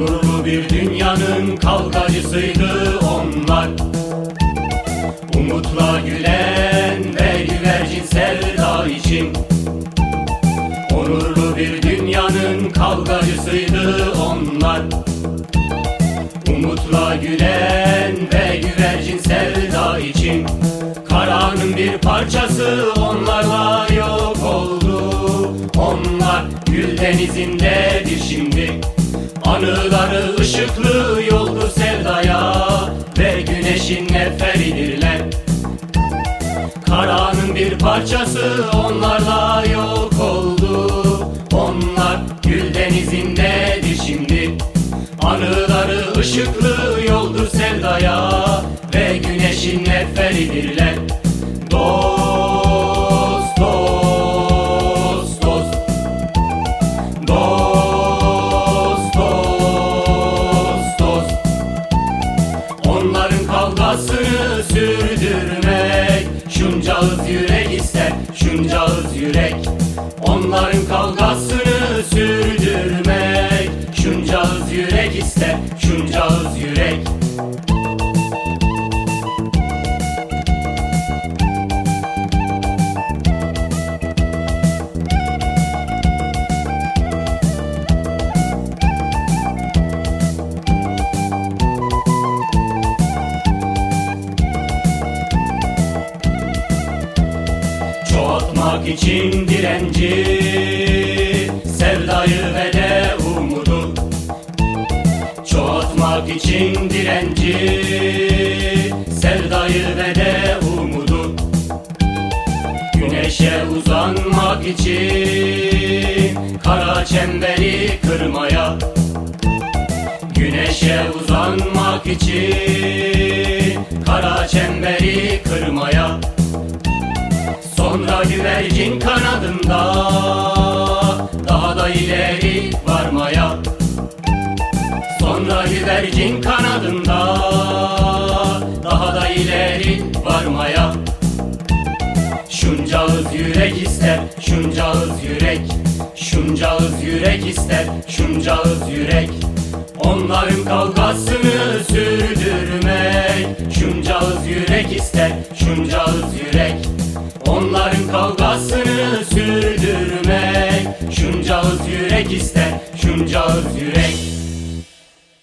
Onurlu bir dünyanın kavgacısıydı onlar. Umutla gülen ve güvercin sevda için. Onurlu bir dünyanın kavgacısıydı onlar. Umutla gülen ve güvercin sevda için. Karanın bir parçası onlarla yok oldu. Onlar gül denizindedir şimdi Anıları ışıklı yoldur sevdaya Ve güneşin neferidirler. Karanın bir parçası onlarla yok oldu. Onlar gül denizindedir şimdi. Anıları ışıklı yoldur sevdaya Ve güneşin neferidirler Onların kavgasını sürdürmek. Şunca hız yürek ister, şunca hız yürek. Onların kavgasını sürdürmek. Şunca hız yürek ister, şunca hız yürek Çoğaltmak için direnci Sevdayı ve de umudu. Çoğaltmak için direnci Sevdayı ve de umudu. Güneşe uzanmak için Kara çemberi kırmaya. Güneşe uzanmak için Kara çemberi kırmaya güvercin kanadında. Daha da ileri varmaya. Sonra güvercin kanadında. Daha da ileri varmaya. Şunca hız yürek ister, şunca hız yürek. Şunca hız yürek ister, şunca hız yürek. Onların kavgasını sürdürmek. Şunca hız yürek ister, şunca hız yürek Onların kavgasını sürdürmek. Şunca yürek ister, şunca yürek